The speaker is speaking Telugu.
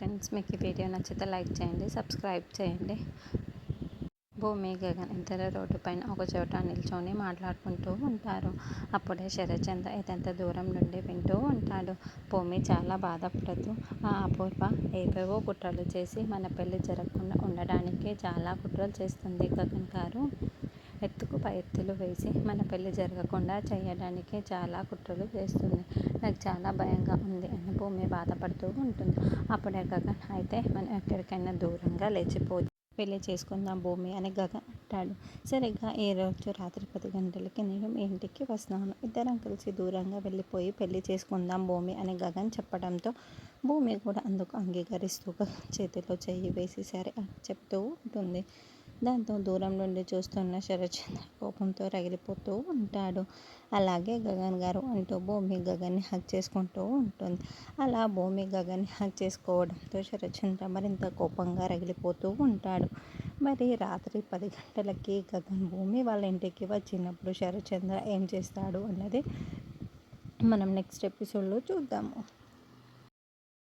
ఫ్రెండ్స్ మీకు ఈ వీడియో నచ్చితే లైక్ చేయండి సబ్స్క్రైబ్ చేయండి. భూమి గగన్ ఇద్దరు రోడ్డు పైన ఒక చోట నిల్చొని మాట్లాడుకుంటూ ఉంటారు. అప్పుడే శరచంద్ర ఇదంత దూరం నుండి వింటూ ఉంటాడు. భూమి చాలా బాధపడుతూ ఆ అపూర్వ ఏవేవో కుట్రలు చేసి మన పెళ్ళి జరగకుండా ఉండడానికి చాలా కుట్రలు చేస్తుంది గగన్ గారు. ఎత్తుకు పై ఎత్తులు వేసి మన పెళ్ళి జరగకుండా చేయడానికి చాలా కుట్రలు చేస్తుంది. నాకు చాలా భయంగా ఉంది అని భూమి బాధపడుతూ ఉంటుంది. అప్పుడే గగన్ అయితే మనం ఎక్కడికైనా దూరంగా లేచిపోయి పెళ్ళి చేసుకుందాం భూమి అని గగన్ అంటాడు. సరిగ్గా ఈ రోజు రాత్రి పది గంటలకి నేను మీ ఇంటికి వస్తాను ఇద్దరం కలిసి దూరంగా వెళ్ళిపోయి పెళ్ళి చేసుకుందాం భూమి అని గగన్ చెప్పడంతో భూమి కూడా అందుకు అంగీకరిస్తూ చేతిలో చెయ్యి వేసి సరే అని చెప్తూ ఉంటుంది. దాంతో దూరం నుండి చూస్తున్న శరత్చంద్ర కోపంతో రగిలిపోతూ ఉంటాడు. అలాగే గగన్ గారు అంటూ భూమి గగన్ని హక్ చేసుకుంటూ ఉంటుంది. అలా భూమి గగన్ని హక్ చేసుకోవడంతో శరత్చంద్ర మరింత కోపంగా రగిలిపోతూ ఉంటాడు. మరి రాత్రి పది గంటలకి గగన్ భూమి వాళ్ళ ఇంటికి వచ్చినప్పుడు శరత్చంద్ర ఏం చేస్తాడు అన్నది మనం నెక్స్ట్ ఎపిసోడ్లో చూద్దాము.